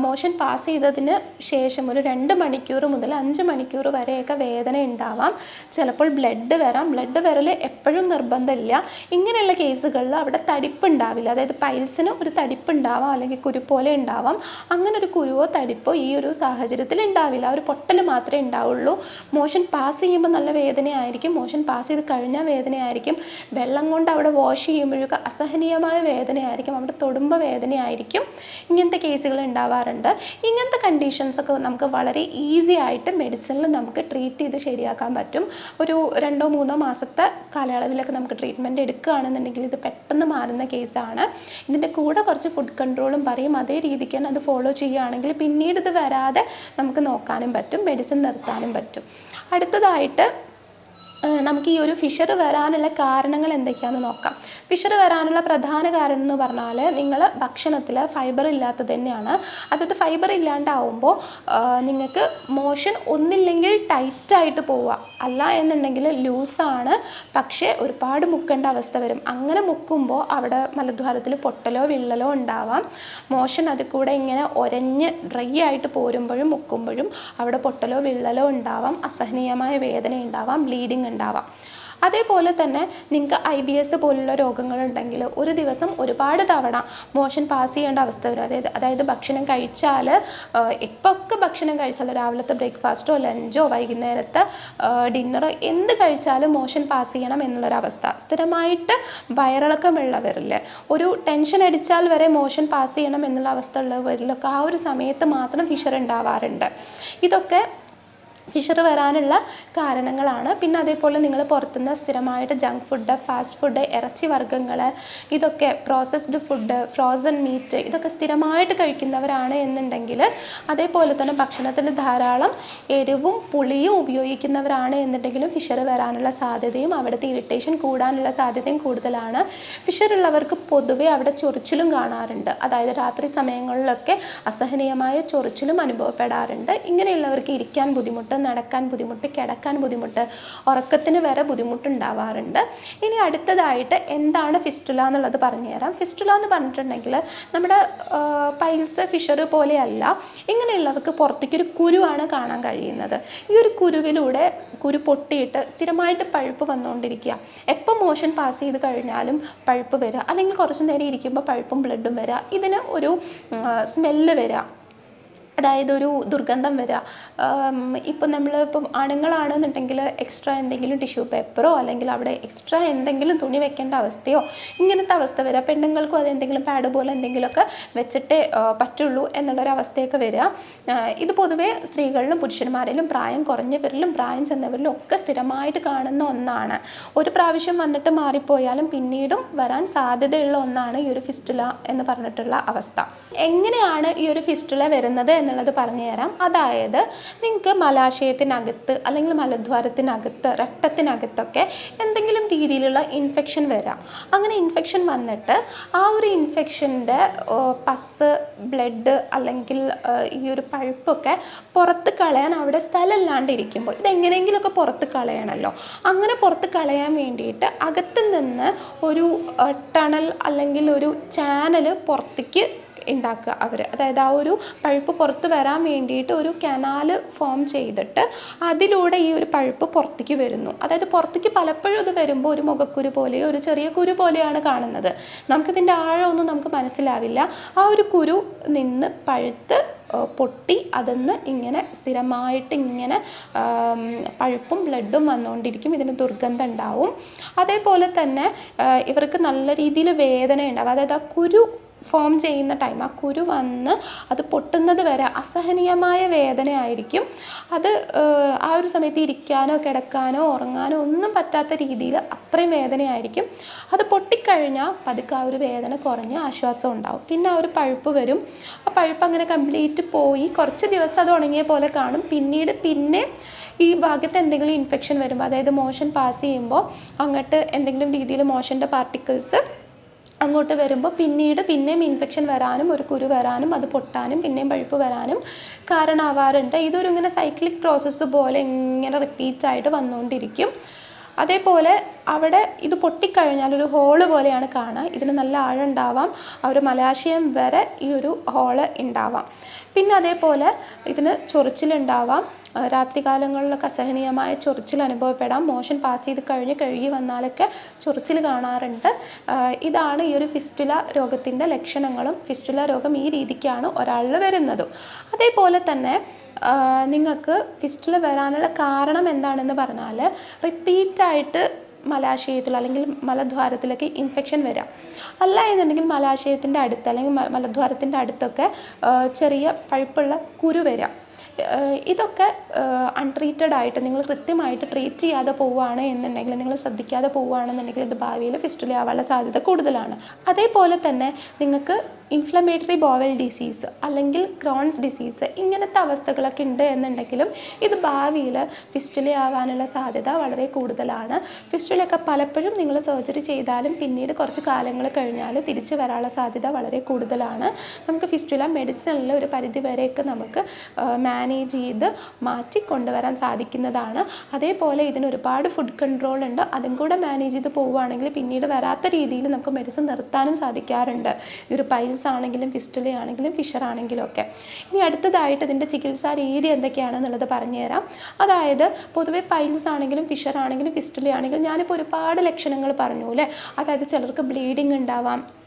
മോഷൻ പാസ് ചെയ്തതിന് ശേഷം ഒരു രണ്ട് മണിക്കൂർ മുതൽ അഞ്ച് മണിക്കൂർ വരെയൊക്കെ വേദന ഉണ്ടാവാം. ചിലപ്പോൾ ബ്ലഡ് വരാം. ബ്ലഡ് വരൽ എപ്പോഴും നിർബന്ധമില്ല. ഇങ്ങനെയുള്ള കേസുകളിൽ അവിടെ തടിപ്പ് ഉണ്ടാവില്ല. അതായത് പൈൽസിന് ഒരു തടിപ്പ് ഉണ്ടാവാം അല്ലെങ്കിൽ കുരു പോലെ ഉണ്ടാവാം. അങ്ങനെ ഒരു കുരുവോ തടിപ്പോ ഈ ഒരു സാഹചര്യത്തിൽ ഉണ്ടാവില്ല. ഒരു പൊട്ടൽ മാത്രമേ ഉണ്ടാവുള്ളൂ. മോഷൻ പാസ് ചെയ്യുമ്പോൾ നല്ല വേദനയായിരിക്കും. മോഷൻ പാസ് ചെയ്ത് കഴിഞ്ഞാൽ വേദനയായിരിക്കും. വെള്ളം കൊണ്ട് അവിടെ വാഷ് ചെയ്യുമ്പോഴൊക്കെ അസഹനീയമായ വേദനയായിരിക്കും. അവിടെ തൊടുമ്പോൾ വേദനയായിരിക്കും. ഇങ്ങനത്തെ കേസുകൾ ഉണ്ടാവാറുണ്ട്. ഇങ്ങനത്തെ കണ്ടീഷൻസൊക്കെ നമുക്ക് വളരെ ഈസി ആയിട്ട് മെഡിസിനിൽ നമുക്ക് ട്രീറ്റ് ചെയ്ത് ശരിയാക്കാൻ പറ്റും. ഒരു രണ്ടോ മൂന്നോ മാസത്തെ കാലയളവിലൊക്കെ നമുക്ക് ട്രീറ്റ്മെന്റ് എടുക്കുകയാണെന്നുണ്ടെങ്കിൽ ഇത് പെട്ടെന്ന് മാറുന്ന കേസാണ് ഇതിന്റെ കൂടെ കുറച്ച് ഫുഡ് കൺട്രോളും പറയും. അതേ രീതിക്ക് തന്നെ അത് ഫോളോ ചെയ്യുകയാണെങ്കിൽ പിന്നീട് ഇത് വരാതെ നമുക്ക് നോക്കാനും പറ്റും മെഡിസിൻ നിർത്താനും പറ്റും. അടുത്തതായിട്ട് നമുക്ക് ഈ ഒരു ഫിഷർ വരാനുള്ള കാരണങ്ങൾ എന്തൊക്കെയാണെന്ന് നോക്കാം. ഫിഷർ വരാനുള്ള പ്രധാന കാരണം എന്ന് പറഞ്ഞാൽ നിങ്ങൾ ഭക്ഷണത്തിൽ ഫൈബർ ഇല്ലാത്തത് തന്നെയാണ്. അതായത് ഫൈബർ ഇല്ലാണ്ടാവുമ്പോൾ നിങ്ങൾക്ക് മോഷൻ ഒന്നില്ലെങ്കിൽ ടൈറ്റായിട്ട് പോവുക. അല്ല എന്നുണ്ടെങ്കിൽ ലൂസാണ് പക്ഷേ ഒരുപാട് മുക്കേണ്ട അവസ്ഥ വരും. അങ്ങനെ മുക്കുമ്പോൾ അവിടെ മലദ്വാരത്തിൽ പൊട്ടലോ വിള്ളലോ ഉണ്ടാവാം. മോഷൻ അതിൽ കൂടെ ഇങ്ങനെ ഒരഞ്ഞ് ഡ്രൈ ആയിട്ട് പോരുമ്പോഴും മുക്കുമ്പോഴും അവിടെ പൊട്ടലോ വിള്ളലോ ഉണ്ടാവാം. അസഹനീയമായ വേദന ഉണ്ടാവാം. ബ്ലീഡിങ് ഉണ്ടാവാം. അതേപോലെ തന്നെ നിങ്ങൾക്ക് ഐ ബി എസ് പോലുള്ള രോഗങ്ങളുണ്ടെങ്കിൽ ഒരു ദിവസം ഒരുപാട് തവണ മോഷൻ പാസ് ചെയ്യേണ്ട അവസ്ഥ വരും. അതായത് അതായത് ഭക്ഷണം കഴിച്ചാൽ ഒക്കെ ഭക്ഷണം കഴിച്ചാൽ രാവിലത്തെ ബ്രേക്ക്ഫാസ്റ്റോ ലഞ്ചോ വൈകുന്നേരത്തെ ഡിന്നറോ എന്ത് കഴിച്ചാലും മോഷൻ പാസ് ചെയ്യണം എന്നുള്ളൊരവസ്ഥ സ്ഥിരമായിട്ട് വയറിളക്കമുള്ളവരിൽ ഒരു ടെൻഷൻ അടിച്ചാൽ വരെ മോഷൻ പാസ് ചെയ്യണം എന്നുള്ള അവസ്ഥ ഉള്ളവരിലൊക്കെ ആ ഒരു സമയത്ത് മാത്രം ഫിഷർ ഉണ്ടാവാറുണ്ട്. ഇതൊക്കെ ഫിഷർ വരാനുള്ള കാരണങ്ങളാണ്. പിന്നെ അതേപോലെ നിങ്ങൾ പുറത്തുനിന്ന് സ്ഥിരമായിട്ട് ജങ്ക് ഫുഡ് ഫാസ്റ്റ് ഫുഡ് ഇറച്ചി വർഗങ്ങൾ ഇതൊക്കെ പ്രോസസ്ഡ് ഫുഡ് ഫ്രോസൺ മീറ്റ് ഇതൊക്കെ സ്ഥിരമായിട്ട് കഴിക്കുന്നവരാണ് എന്നുണ്ടെങ്കിൽ അതേപോലെ തന്നെ ഭക്ഷണത്തിൽ ധാരാളം എരിവും പുളിയും ഉപയോഗിക്കുന്നവരാണ് എന്നുണ്ടെങ്കിലും ഫിഷർ വരാനുള്ള സാധ്യതയും അവിടുത്തെ ഇറിറ്റേഷൻ കൂടാനുള്ള സാധ്യതയും കൂടുതലാണ്. ഫിഷർ ഉള്ളവർക്ക് പൊതുവെ അവിടെ ചൊറിച്ചിലും കാണാറുണ്ട്. അതായത് രാത്രി സമയങ്ങളിലൊക്കെ അസഹനീയമായ ചൊറിച്ചിലും അനുഭവപ്പെടാറുണ്ട്. ഇങ്ങനെയുള്ളവർക്ക് ഇരിക്കാൻ ബുദ്ധിമുട്ട് നടക്കാൻ ബുദ്ധിമുട്ട് കിടക്കാൻ ബുദ്ധിമുട്ട് ഉറക്കത്തിന് വരെ ബുദ്ധിമുട്ടുണ്ടാവാറുണ്ട്. ഇനി അടുത്തതായിട്ട് എന്താണ് ഫിസ്റ്റുല എന്നുള്ളത് പറഞ്ഞുതരാം ഫിസ്റ്റുല എന്ന് പറഞ്ഞിട്ടുണ്ടെങ്കിൽ നമ്മുടെ പൈൽസ് ഫിഷർ പോലെയല്ല ഇങ്ങനെയുള്ളവർക്ക് പുറത്തേക്ക് ഒരു കുരുവാണ് കാണാൻ കഴിയുന്നത്. ഈ ഒരു കുരുവിലൂടെ കുരു പൊട്ടിയിട്ട് സ്ഥിരമായിട്ട് പഴുപ്പ് വന്നുകൊണ്ടിരിക്കുക. എപ്പോൾ മോഷൻ പാസ് ചെയ്ത് കഴിഞ്ഞാലും പഴുപ്പ് വരിക അല്ലെങ്കിൽ കുറച്ച് നേരം ഇരിക്കുമ്പോൾ പഴുപ്പും ബ്ലഡും വരിക ഇതിന് ഒരു സ്മെല്ല് വരിക അതായത് ഒരു ദുർഗന്ധം വരിക ഇപ്പം നമ്മൾ ഇപ്പം ആണുങ്ങളാണെന്നുണ്ടെങ്കിൽ എക്സ്ട്രാ എന്തെങ്കിലും ടിഷ്യൂ പേപ്പറോ അല്ലെങ്കിൽ അവിടെ എക്സ്ട്രാ എന്തെങ്കിലും തുണി വെക്കേണ്ട അവസ്ഥയോ ഇങ്ങനത്തെ അവസ്ഥ വരിക പെണ്ണുങ്ങൾക്കും അത് എന്തെങ്കിലും പാഡ് പോലെ എന്തെങ്കിലുമൊക്കെ വെച്ചിട്ടേ പറ്റുള്ളൂ എന്നുള്ളൊരവസ്ഥയൊക്കെ വരിക ഇത് പൊതുവേ സ്ത്രീകളിലും പുരുഷന്മാരിലും പ്രായം കുറഞ്ഞവരിലും പ്രായം ചെന്നവരിലും ഒക്കെ സ്ഥിരമായിട്ട് കാണുന്ന ഒന്നാണ്. ഒരു പ്രാവശ്യം വന്നിട്ട് മാറിപ്പോയാലും പിന്നീടും വരാൻ സാധ്യതയുള്ള ഒന്നാണ് ഈ ഒരു ഫിസ്റ്റുല എന്ന് പറഞ്ഞിട്ടുള്ള അവസ്ഥ. എങ്ങനെയാണ് ഈ ഒരു ഫിസ്റ്റുല വരുന്നത് എന്നുള്ളത് പറഞ്ഞു തരാം. അതായത് നിങ്ങൾക്ക് മലാശയത്തിനകത്ത് അല്ലെങ്കിൽ മലദ്വാരത്തിനകത്ത് രക്തത്തിനകത്തൊക്കെ എന്തെങ്കിലും രീതിയിലുള്ള ഇൻഫെക്ഷൻ വരാം. അങ്ങനെ ഇൻഫെക്ഷൻ വന്നിട്ട് ആ ഒരു ഇൻഫെക്ഷന്റെ പസ് ബ്ലഡ് അല്ലെങ്കിൽ ഈ ഒരു പഴുപ്പൊക്കെ പുറത്ത് കളയാൻ അവിടെ സ്ഥലമില്ലാണ്ട് ഇരിക്കുമ്പോൾ ഇതെങ്ങനെയെങ്കിലുമൊക്കെ പുറത്ത് കളയണമല്ലോ അങ്ങനെ പുറത്ത് കളയാൻ വേണ്ടിയിട്ട് അകത്ത് നിന്ന് ഒരു ടണൽ അല്ലെങ്കിൽ ഒരു ചാനൽ പുറത്തേക്ക് ഉണ്ടാക്കുക അവർ അതായത് ആ ഒരു പഴുപ്പ് പുറത്ത് വരാൻ വേണ്ടിയിട്ട് ഒരു കനാല് ഫോം ചെയ്തിട്ട് അതിലൂടെ ഈ ഒരു പഴുപ്പ് പുറത്തേക്ക് വരുന്നു. അതായത് പുറത്തേക്ക് പലപ്പോഴും ഇത് വരുമ്പോൾ ഒരു മുഖക്കുരു പോലെയോ ഒരു ചെറിയ കുരു പോലെയാണ് കാണുന്നത്. നമുക്കിതിന്റെ ആഴമൊന്നും നമുക്ക് മനസ്സിലാവില്ല. ആ ഒരു കുരു നിന്ന് പഴുത്ത് പൊട്ടി അതിന്ന് ഇങ്ങനെ സ്ഥിരമായിട്ട് ഇങ്ങനെ പഴുപ്പും ബ്ലഡും വന്നുകൊണ്ടിരിക്കും. ഇതിന് ദുർഗന്ധം ഉണ്ടാവും. അതേപോലെ തന്നെ ഇവർക്ക് നല്ല രീതിയിൽ വേദന ഉണ്ടാവും അതായത് ആ കുരു ഫോം ചെയ്യുന്ന ടൈം ആ കുരു വന്ന് അത് പൊട്ടുന്നത് വരെ അസഹനീയമായ വേദനയായിരിക്കും. അത് ആ ഒരു സമയത്ത് ഇരിക്കാനോ കിടക്കാനോ ഉറങ്ങാനോ ഒന്നും പറ്റാത്ത രീതിയിൽ അത്രയും വേദനയായിരിക്കും. അത് പൊട്ടിക്കഴിഞ്ഞാൽ പതുക്കെ ആ ഒരു വേദന കുറഞ്ഞ് ആശ്വാസം ഉണ്ടാവും. പിന്നെ ആ ഒരു പഴുപ്പ് വരും. ആ പഴുപ്പ് അങ്ങനെ കംപ്ലീറ്റ് പോയി കുറച്ച് ദിവസം അത് ഉണങ്ങിയ പോലെ കാണും. പിന്നീട് പിന്നെ ഈ ഭാഗത്ത് എന്തെങ്കിലും ഇൻഫെക്ഷൻ വരുമ്പോൾ അതായത് മോഷൻ പാസ് ചെയ്യുമ്പോൾ അങ്ങോട്ട് എന്തെങ്കിലും രീതിയിൽ മോഷന്റെ പാർട്ടിക്കിൾസ് അങ്ങോട്ട് വരുമ്പോൾ പിന്നീട് പിന്നെയും ഇൻഫെക്ഷൻ വരാനും ഒരു കുരു വരാനും അത് പൊട്ടാനും പിന്നെയും പഴുപ്പ് വരാനും കാരണമാവാറുണ്ട്. ഇതൊരു ഇങ്ങനെ സൈക്ലിക് പ്രോസസ്സ് പോലെ ഇങ്ങനെ റിപ്പീറ്റായിട്ട് വന്നുകൊണ്ടിരിക്കും അതേപോലെ അവിടെ ഇത് പൊട്ടിക്കഴിഞ്ഞാൽ ഒരു ഹോൾ പോലെയാണ് കാണുക. ഇതിന് നല്ല ആഴം ഉണ്ടാവാം. ആ ഒരു മലാശയം വരെ ഈ ഒരു ഹോൾ ഉണ്ടാവാം. പിന്നെ അതേപോലെ ഇതിന് ചൊറിച്ചിലുണ്ടാവാം. രാത്രികാലങ്ങളിലൊക്കെ അസഹനീയമായ ചൊറിച്ചിൽ അനുഭവപ്പെടാം. മോഷൻ പാസ് ചെയ്ത് കഴിഞ്ഞ് കഴുകി വന്നാലൊക്കെ ചൊറിച്ചിൽ കാണാറുണ്ട്. ഇതാണ് ഈ ഒരു ഫിസ്റ്റുല രോഗത്തിന്റെ ലക്ഷണങ്ങളും. ഫിസ്റ്റുല രോഗം ഈ രീതിക്കാണ് ഒരാളിൽ വരുന്നതും. അതേപോലെ തന്നെ നിങ്ങൾക്ക് ഫിസ്റ്റുല വരാനുള്ള കാരണം എന്താണെന്ന് പറഞ്ഞാൽ റിപ്പീറ്റായിട്ട് മലാശയത്തിൽ അല്ലെങ്കിൽ മലദ്വാരത്തിലൊക്കെ ഇൻഫെക്ഷൻ വരാം. അല്ല എന്നുണ്ടെങ്കിൽ മലാശയത്തിന്റെ അടുത്ത് അല്ലെങ്കിൽ മലദ്വാരത്തിന്റെ അടുത്തൊക്കെ ചെറിയ പഴുപ്പുള്ള കുരു വരാം. ഇതൊക്കെ അൺട്രീറ്റഡ് ആയിട്ട് നിങ്ങൾ കൃത്യമായിട്ട് ട്രീറ്റ് ചെയ്യാതെ പോവുകയാണ് എന്നുണ്ടെങ്കിൽ നിങ്ങൾ ശ്രദ്ധിക്കാതെ പോവുകയാണെന്നുണ്ടെങ്കിൽ ഇത് ഭാവിയിൽ ഫിസ്റ്റുല ആവാനുള്ള സാധ്യത കൂടുതലാണ്. അതേപോലെ തന്നെ നിങ്ങൾക്ക് ഇൻഫ്ലമേറ്ററി ബോവൽ ഡിസീസ് അല്ലെങ്കിൽ ക്രോൺസ് ഡിസീസ് ഇങ്ങനത്തെ അവസ്ഥകളൊക്കെ ഉണ്ട് എന്നുണ്ടെങ്കിലും ഇത് ഭാവിയിൽ ഫിസ്റ്റുല ആവാനുള്ള സാധ്യത വളരെ കൂടുതലാണ്. ഫിസ്റ്റുലൊക്കെ പലപ്പോഴും നിങ്ങൾ സർജറി ചെയ്താലും പിന്നീട് കുറച്ച് കാലങ്ങൾ കഴിഞ്ഞാൽ തിരിച്ചു വരാനുള്ള സാധ്യത വളരെ കൂടുതലാണ്. നമുക്ക് ഫിസ്റ്റുല മെഡിസിനിൽ ഒരു പരിധി വരെയൊക്കെ നമുക്ക് മാനേജ് മാനേജ് ചെയ്ത് മാറ്റി കൊണ്ടുവരാൻ സാധിക്കുന്നതാണ്. അതേപോലെ ഇതിന് ഒരുപാട് ഫുഡ് കൺട്രോൾ ഉണ്ട്. അതും കൂടെ മാനേജ് ചെയ്ത് പോവുകയാണെങ്കിൽ പിന്നീട് വരാത്ത രീതിയിൽ നമുക്ക് മെഡിസിൻ നിർത്താനും സാധിക്കാറുണ്ട്. ഈ ഒരു പൈൽസ് ആണെങ്കിലും ഫിസ്റ്റുല ആണെങ്കിലും ഫിഷർ ആണെങ്കിലും ഒക്കെ. ഇനി അടുത്തതായിട്ട് ഇതിന്റെ ചികിത്സാ രീതി എന്തൊക്കെയാണെന്നുള്ളത് പറഞ്ഞുതരാം. അതായത് പൊതുവേ പൈൽസ് ആണെങ്കിലും ഫിഷർ ആണെങ്കിലും ഫിസ്റ്റുല ആണെങ്കിലും ഞാനിപ്പോൾ ഒരുപാട് ലക്ഷണങ്ങൾ പറഞ്ഞു അല്ലേ? അതായത് ചിലർക്ക് ബ്ലീഡിങ് ഉണ്ടാവാം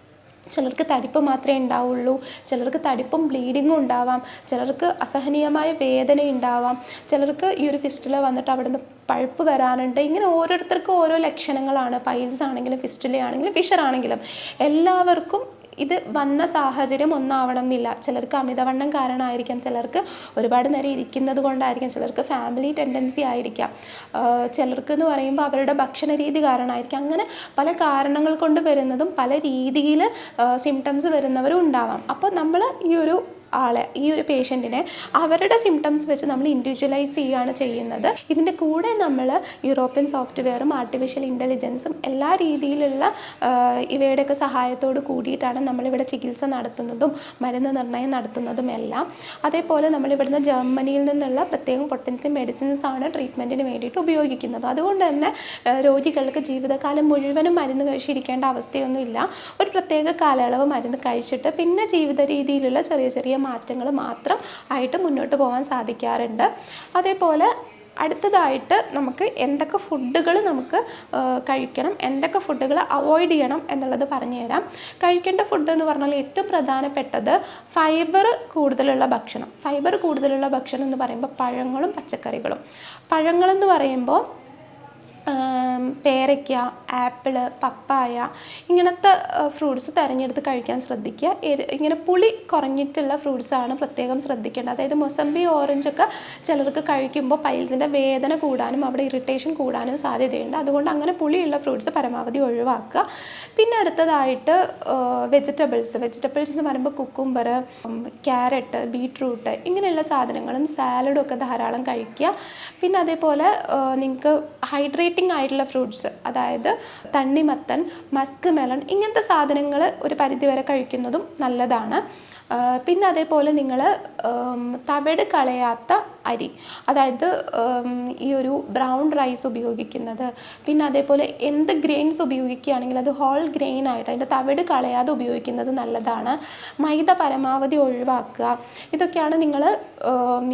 ചിലർക്ക് തടിപ്പ് മാത്രമേ ഉണ്ടാവുള്ളൂ ചിലർക്ക് തടിപ്പും ബ്ലീഡിങ്ങും ഉണ്ടാവാം ചിലർക്ക് അസഹനീയമായ വേദന ഉണ്ടാവാം ചിലർക്ക് ഈ ഒരു ഫിസ്റ്റില വന്നിട്ട് അവിടുന്ന് പഴുപ്പ് വരാനുണ്ട്. ഇങ്ങനെ ഓരോരുത്തർക്കും ഓരോ ലക്ഷണങ്ങളാണ്. പൈൽസ് ആണെങ്കിലും ഫിസ്റ്റുല ആണെങ്കിലും ഫിഷർ എല്ലാവർക്കും ഇത് വന്ന സാഹചര്യം ഒന്നാവണം എന്നില്ല. ചിലർക്ക് അമിതവണ്ണം കാരണമായിരിക്കാം. ചിലർക്ക് ഒരുപാട് നേരം ഇരിക്കുന്നത് കൊണ്ടായിരിക്കാം. ചിലർക്ക് ഫാമിലി ടെൻഡൻസി ആയിരിക്കാം. ചിലർക്ക് എന്ന് പറയുമ്പോൾ അവരുടെ ഭക്ഷണ രീതി കാരണമായിരിക്കാം. അങ്ങനെ പല കാരണങ്ങൾ കൊണ്ട് വരുന്നതും പല രീതിയിൽ സിംറ്റംസ് വരുന്നവരും ഉണ്ടാവാം. അപ്പോൾ നമ്മൾ ഈ ഒരു ആളെ ഈ ഒരു പേഷ്യന്റിനെ അവരുടെ സിംറ്റംസ് വെച്ച് നമ്മൾ ഇൻഡിവിജ്വലൈസ് ചെയ്യുകയാണ് ചെയ്യുന്നത്. ഇതിന്റെ കൂടെ നമ്മൾ യൂറോപ്യൻ സോഫ്റ്റ്വെയറും ആർട്ടിഫിഷ്യൽ ഇന്റലിജൻസും എല്ലാ രീതിയിലുള്ള ഇവയുടെയൊക്കെ സഹായത്തോട് കൂടിയിട്ടാണ് നമ്മളിവിടെ ചികിത്സ നടത്തുന്നതും മരുന്ന് നിർണയം നടത്തുന്നതും എല്ലാം. അതേപോലെ നമ്മളിവിടുന്ന് ജർമ്മനിയിൽ നിന്നുള്ള പ്രത്യേകം പൊട്ടൻസി മെഡിസിൻസ് ആണ് ട്രീറ്റ്മെന്റിന് വേണ്ടിയിട്ട് ഉപയോഗിക്കുന്നത്. അതുകൊണ്ട് തന്നെ രോഗികൾക്ക് ജീവിതകാലം മുഴുവനും മരുന്ന് കഴിച്ചിരിക്കേണ്ട അവസ്ഥയൊന്നുമില്ല. ഒരു പ്രത്യേക കാലയളവ് മരുന്ന് കഴിച്ചിട്ട് പിന്നെ ജീവിത രീതിയിലുള്ള ചെറിയ ചെറിയ മാറ്റങ്ങൾ മാത്രം ആയിട്ട് മുന്നോട്ട് പോകാൻ സാധിക്കാറുണ്ട്. അതേപോലെ അടുത്തതായിട്ട് നമുക്ക് എന്തൊക്കെ ഫുഡുകൾ നമുക്ക് കഴിക്കണം എന്തൊക്കെ ഫുഡുകൾ അവോയ്ഡ് ചെയ്യണം എന്നുള്ളത് പറഞ്ഞു തരാം. കഴിക്കേണ്ട ഫുഡ് എന്ന് പറഞ്ഞാൽ ഏറ്റവും പ്രധാനപ്പെട്ടത് ഫൈബർ കൂടുതലുള്ള ഭക്ഷണം. ഫൈബർ കൂടുതലുള്ള ഭക്ഷണം എന്ന് പറയുമ്പോൾ പഴങ്ങളും പച്ചക്കറികളും. പഴങ്ങളെന്ന് പറയുമ്പോൾ പേരയ്ക്ക ആപ്പിൾ പപ്പായ ഇങ്ങനത്തെ ഫ്രൂട്ട്സ് തിരഞ്ഞെടുത്ത് കഴിക്കാൻ ശ്രദ്ധിക്കുക. ഇങ്ങനെ പുളി കുറഞ്ഞിട്ടുള്ള ഫ്രൂട്ട്സാണ് പ്രത്യേകം ശ്രദ്ധിക്കേണ്ടത്. അതായത് മൊസമ്പി ഓറഞ്ചൊക്കെ ചിലർക്ക് കഴിക്കുമ്പോൾ പൈൽസിന്റെ വേദന കൂടാനും അവിടെ ഇറിറ്റേഷൻ കൂടാനും സാധ്യതയുണ്ട്. അതുകൊണ്ട് അങ്ങനെ പുളിയുള്ള ഫ്രൂട്ട്സ് പരമാവധി ഒഴിവാക്കുക. പിന്നെ അടുത്തതായിട്ട് വെജിറ്റബിൾസ്. വെജിറ്റബിൾസ് എന്ന് പറയുമ്പോൾ കുക്കുംബർ ക്യാരറ്റ് ബീട്രൂട്ട് ഇങ്ങനെയുള്ള സാധനങ്ങളും സാലഡും ഒക്കെ ധാരാളം കഴിക്കുക. പിന്നെ അതേപോലെ നിങ്ങൾക്ക് ഹൈഡ്രേറ്റിംഗ് ആയിട്ടുള്ള ഫ്രൂട്ട്സ് അതായത് തണ്ണിമത്തൻ മസ്ക് മെലൺ ഇങ്ങനത്തെ സാധനങ്ങൾ ഒരു പരിധിവരെ കഴിക്കുന്നതും നല്ലതാണ്. പിന്നെ അതേപോലെ നിങ്ങൾ തവിട് കളയാത്ത അരി. അതായത് ഈ ഒരു ബ്രൗൺ റൈസ് ഉപയോഗിക്കുന്നത്. പിന്നെ അതേപോലെ എന്ത് ഗ്രെയിൻസ് ഉപയോഗിക്കുകയാണെങ്കിൽ അത് ഹോൾ ഗ്രെയിൻ ആയിട്ട് അതിന്റെ തവിട് കളയാതെ ഉപയോഗിക്കുന്നത് നല്ലതാണ്. മൈദ പരമാവധി ഒഴിവാക്കുക. ഇതൊക്കെയാണ് നിങ്ങൾ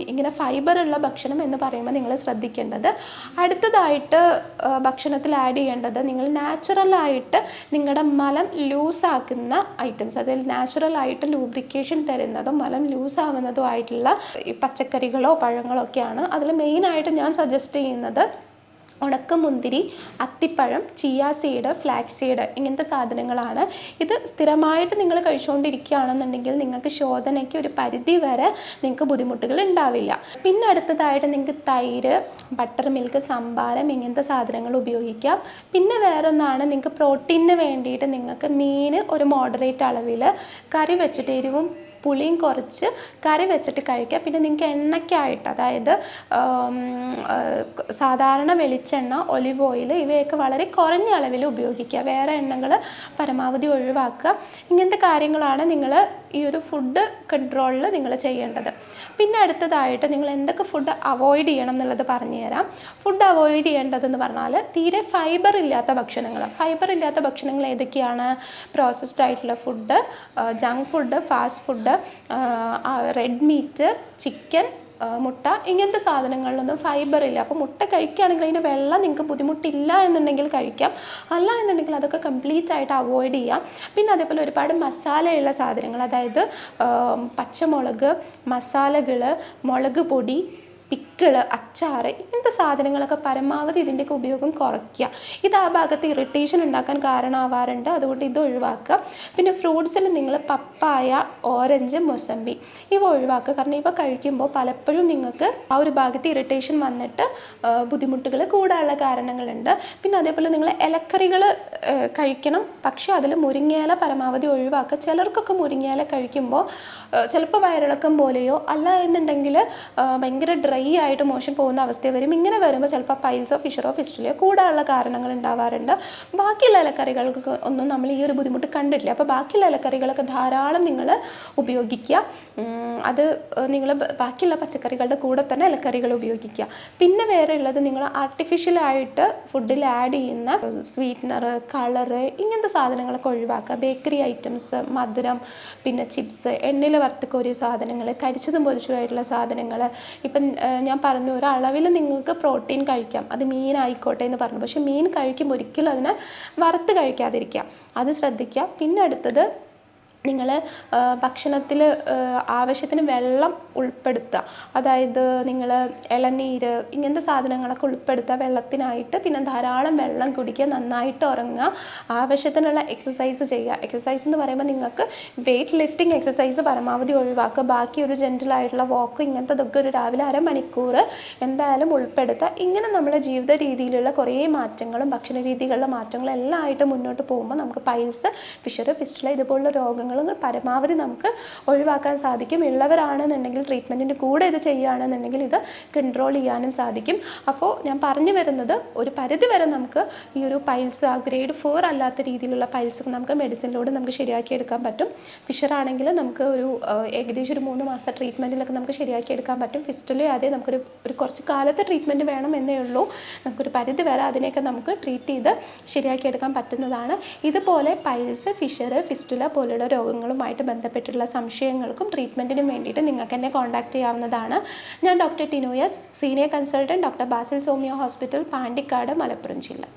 ഇങ്ങനെ ഫൈബറുള്ള ഭക്ഷണം എന്ന് പറയുമ്പോൾ നിങ്ങൾ ശ്രദ്ധിക്കേണ്ടത്. അടുത്തതായിട്ട് ഭക്ഷണത്തിൽ ആഡ് ചെയ്യേണ്ടത് നിങ്ങൾ നാച്ചുറലായിട്ട് നിങ്ങളുടെ മലം ലൂസാക്കുന്ന ഐറ്റംസ് അതിൽ നാച്ചുറലായിട്ട് ലൂബ്രിക്കേഷൻ തരുന്നതും മലം ലൂസാവുന്നതും ആയിട്ടുള്ള പച്ചക്കറികളോ പഴങ്ങളോ ഒക്കെയാണ് അതിൽ മെയിനായിട്ട് ഞാൻ സജസ്റ്റ് ചെയ്യുന്നത് ഉണക്കമുന്തിരി അത്തിപ്പഴം ചിയ സീഡ് ഫ്ലാക്സ് സീഡ് ഇങ്ങനത്തെ സാധനങ്ങളാണ്. ഇത് സ്ഥിരമായിട്ട് നിങ്ങൾ കഴിച്ചുകൊണ്ടിരിക്കുകയാണെന്നുണ്ടെങ്കിൽ നിങ്ങൾക്ക് ശോധനയ്ക്ക് ഒരു പരിധി വരെ നിങ്ങൾക്ക് ബുദ്ധിമുട്ടുകൾ ഉണ്ടാവില്ല. പിന്നെ അടുത്തതായിട്ട് നിങ്ങൾക്ക് തൈര് ബട്ടർ മിൽക്ക് സംഭാരം ഇങ്ങനത്തെ സാധനങ്ങൾ ഉപയോഗിക്കാം. പിന്നെ വേറൊന്നാണ് നിങ്ങൾക്ക് പ്രോട്ടീനിന് വേണ്ടിയിട്ട് നിങ്ങൾക്ക് മീൻ ഒരു മോഡറേറ്റ് അളവിൽ കറി വെച്ചിട്ട് എരിവും പുളിയും കുറച്ച് കറി വെച്ചിട്ട് കഴിക്കുക പിന്നെ നിങ്ങൾക്ക് എണ്ണയ്ക്കായിട്ട് അതായത് സാധാരണ വെളിച്ചെണ്ണ ഒലിവ് ഓയിൽ ഇവയൊക്കെ വളരെ കുറഞ്ഞ അളവിൽ ഉപയോഗിക്കുക. വേറെ എണ്ണകൾ പരമാവധി ഒഴിവാക്കുക. ഇങ്ങനത്തെ കാര്യങ്ങളാണ് നിങ്ങൾ ഈ ഒരു ഫുഡ് കൺട്രോളിൽ നിങ്ങൾ ചെയ്യേണ്ടത്. പിന്നെ അടുത്തതായിട്ട് നിങ്ങൾ എന്തൊക്കെ ഫുഡ് അവോയ്ഡ് ചെയ്യണം എന്നുള്ളത് പറഞ്ഞു തരാം. ഫുഡ് അവോയ്ഡ് ചെയ്യേണ്ടതെന്ന് പറഞ്ഞാൽ തീരെ ഫൈബർ ഇല്ലാത്ത ഭക്ഷണങ്ങൾ ഫൈബർ ഇല്ലാത്ത ഭക്ഷണങ്ങൾ ഏതൊക്കെയാണ്? പ്രോസസ്ഡ് ആയിട്ടുള്ള food junk food fast food red meat chicken മുട്ട ഇങ്ങനത്തെ സാധനങ്ങളിലൊന്നും ഫൈബർ ഇല്ല. അപ്പോൾ മുട്ട കഴിക്കുകയാണെങ്കിൽ അതിന്റെ വെള്ളം നിങ്ങൾക്ക് ബുദ്ധിമുട്ടില്ല എന്നുണ്ടെങ്കിൽ കഴിക്കാം. അല്ല എന്നുണ്ടെങ്കിൽ അതൊക്കെ കംപ്ലീറ്റ് ആയിട്ട് അവോയ്ഡ് ചെയ്യാം. പിന്നെ അതേപോലെ ഒരുപാട് മസാലയുള്ള സാധനങ്ങൾ അതായത് പച്ചമുളക് മസാലകൾ മുളക് പൊടി പിക്കിൾ അച്ചാറ് ഇങ്ങനത്തെ സാധനങ്ങളൊക്കെ പരമാവധി ഇതിന്റെയൊക്കെ ഉപയോഗം കുറയ്ക്കുക. ഇത് ആ ഭാഗത്ത് ഇറിറ്റേഷൻ ഉണ്ടാക്കാൻ കാരണമാവാറുണ്ട്. അതുകൊണ്ട് ഇത് ഒഴിവാക്കുക. പിന്നെ ഫ്രൂട്ട്സിൽ നിങ്ങൾ പപ്പായ ഓറഞ്ച് മൊസമ്പി ഇവ ഒഴിവാക്കുക. കാരണം ഇവ കഴിക്കുമ്പോൾ പലപ്പോഴും നിങ്ങൾക്ക് ആ ഒരു ഭാഗത്ത് ഇറിറ്റേഷൻ വന്നിട്ട് ബുദ്ധിമുട്ടുകൾ കൂടാനുള്ള കാരണങ്ങളുണ്ട്. പിന്നെ അതേപോലെ നിങ്ങൾ ഇലക്കറികൾ കഴിക്കണം. പക്ഷേ അതിൽ മുരിങ്ങയില പരമാവധി ഒഴിവാക്കുക. ചിലർക്കൊക്കെ മുരിങ്ങയില കഴിക്കുമ്പോൾ ചിലപ്പോൾ വയറിളക്കം പോലെയോ അല്ല എന്നുണ്ടെങ്കിൽ ഭയങ്കര ഡ്രൈ ഡ്രൈ ആയിട്ട് മോഷൻ പോകുന്ന അവസ്ഥ വരും. ഇങ്ങനെ വരുമ്പോൾ ചിലപ്പോൾ പൈൽസോ ഫിഷറോ ഫിസ്റ്റിലോ കൂടാനുള്ള കാരണങ്ങൾ ഉണ്ടാവാറുണ്ട്. ബാക്കിയുള്ള ഇലക്കറികൾക്ക് ഒന്നും നമ്മൾ ഈ ഒരു ബുദ്ധിമുട്ട് കണ്ടിട്ടില്ല. അപ്പോൾ ബാക്കിയുള്ള ഇലക്കറികളൊക്കെ ധാരാളം നിങ്ങൾ ഉപയോഗിക്കുക. അത് നിങ്ങൾ ബാക്കിയുള്ള പച്ചക്കറികളുടെ കൂടെ തന്നെ ഇലക്കറികൾ ഉപയോഗിക്കുക. പിന്നെ വേറെ ഉള്ളത് നിങ്ങൾ ആർട്ടിഫിഷ്യലായിട്ട് ഫുഡിൽ ആഡ് ചെയ്യുന്ന സ്വീറ്റ്നർ കളറ് ഇങ്ങനത്തെ സാധനങ്ങളൊക്കെ ഒഴിവാക്കുക. ബേക്കറി ഐറ്റംസ് മധുരം പിന്നെ ചിപ്സ് എണ്ണയിൽ വറുത്ത് കോരിയ സാധനങ്ങൾ കരിച്ചതും പൊരിച്ചതുമായിട്ടുള്ള സാധനങ്ങൾ ഇപ്പം ഞാൻ പറഞ്ഞു ഒരളവിൽ നിങ്ങൾക്ക് പ്രോട്ടീൻ കഴിക്കാം. അത് മീൻ മീനായിക്കോട്ടെ എന്ന് പറഞ്ഞു. പക്ഷേ മീൻ കഴിക്കുമ്പോൾ ഒരിക്കലും അതിനെ വറുത്ത് കഴിക്കാതിരിക്കുക. അത് ശ്രദ്ധിക്കുക. പിന്നെ അടുത്തത് നിങ്ങൾ ഭക്ഷണത്തിൽ ആവശ്യത്തിന് വെള്ളം ഉൾപ്പെടുത്തുക. അതായത് നിങ്ങൾ ഇളനീര് ഇങ്ങനത്തെ സാധനങ്ങളൊക്കെ ഉൾപ്പെടുത്തുക. വെള്ളത്തിനായിട്ട് പിന്നെ ധാരാളം വെള്ളം കുടിക്കുക നന്നായിട്ട് ഉറങ്ങുക ആവശ്യത്തിനുള്ള എക്സസൈസ് ചെയ്യുക. എക്സസൈസ് എന്ന് പറയുമ്പോൾ നിങ്ങൾക്ക് വെയിറ്റ് ലിഫ്റ്റിംഗ് എക്സസൈസ് പരമാവധി ഒഴിവാക്കുക. ബാക്കി ഒരു ജെന്റലായിട്ടുള്ള വാക്ക് ഇങ്ങനത്തതൊക്കെ ഒരു രാവിലെ അരമണിക്കൂർ എന്തായാലും ഉൾപ്പെടുത്തുക. ഇങ്ങനെ നമ്മുടെ ജീവിത രീതിയിലുള്ള കുറേ മാറ്റങ്ങളും ഭക്ഷണ രീതികളിലെ മാറ്റങ്ങളും എല്ലാം ആയിട്ട് മുന്നോട്ട് പോകുമ്പോൾ നമുക്ക് പൈൽസ് ഫിഷർ ഫിസ്റ്റില ഇതുപോലുള്ള രോഗങ്ങളും പരമാവധി നമുക്ക് ഒഴിവാക്കാൻ സാധിക്കും. ഉള്ളവരാണെന്നുണ്ടെങ്കിൽ ട്രീറ്റ്മെന്റിന്റെ കൂടെ ഇത് ചെയ്യുകയാണെന്നുണ്ടെങ്കിൽ ഇത് കൺട്രോൾ ചെയ്യാനും സാധിക്കും. അപ്പോൾ ഞാൻ പറഞ്ഞു വരുന്നത് ഒരു പരിധി വരെ നമുക്ക് ഈ ഒരു പൈൽസ് ആ ഗ്രേഡ് ഫോർ അല്ലാത്ത രീതിയിലുള്ള പൈൽസ് നമുക്ക് മെഡിസിനിലൂടെ നമുക്ക് ശരിയാക്കി എടുക്കാൻ പറ്റും. ഫിഷർ ആണെങ്കിൽ നമുക്ക് ഒരു ഏകദേശം ഒരു മൂന്ന് മാസത്തെ ട്രീറ്റ്മെന്റിലൊക്കെ നമുക്ക് ശരിയാക്കി എടുക്കാൻ പറ്റും. ഫിസ്റ്റിലെ അതെ നമുക്കൊരു ഒരു കുറച്ച് കാലത്തെ ട്രീറ്റ്മെന്റ് വേണം എന്നേ ഉള്ളൂ. നമുക്കൊരു പരിധി വരെ അതിനെയൊക്കെ നമുക്ക് ട്രീറ്റ് ചെയ്ത് ശരിയാക്കി എടുക്കാൻ പറ്റുന്നതാണ്. ഇതുപോലെ പൈൽസ് ഫിഷർ ഫിസ്റ്റുല പോലുള്ള രോഗങ്ങളുമായിട്ട് ബന്ധപ്പെട്ടിട്ടുള്ള സംശയങ്ങൾക്കും ട്രീറ്റ്മെന്റിനും വേണ്ടിയിട്ട് നിങ്ങൾക്ക് എന്നെ കോൺടാക്ട് ചെയ്യാവുന്നതാണ്. ഞാൻ doctor Tinu S senior consultant doctor Basil homeo hospital Pandikkad Malappuram ജില്ല.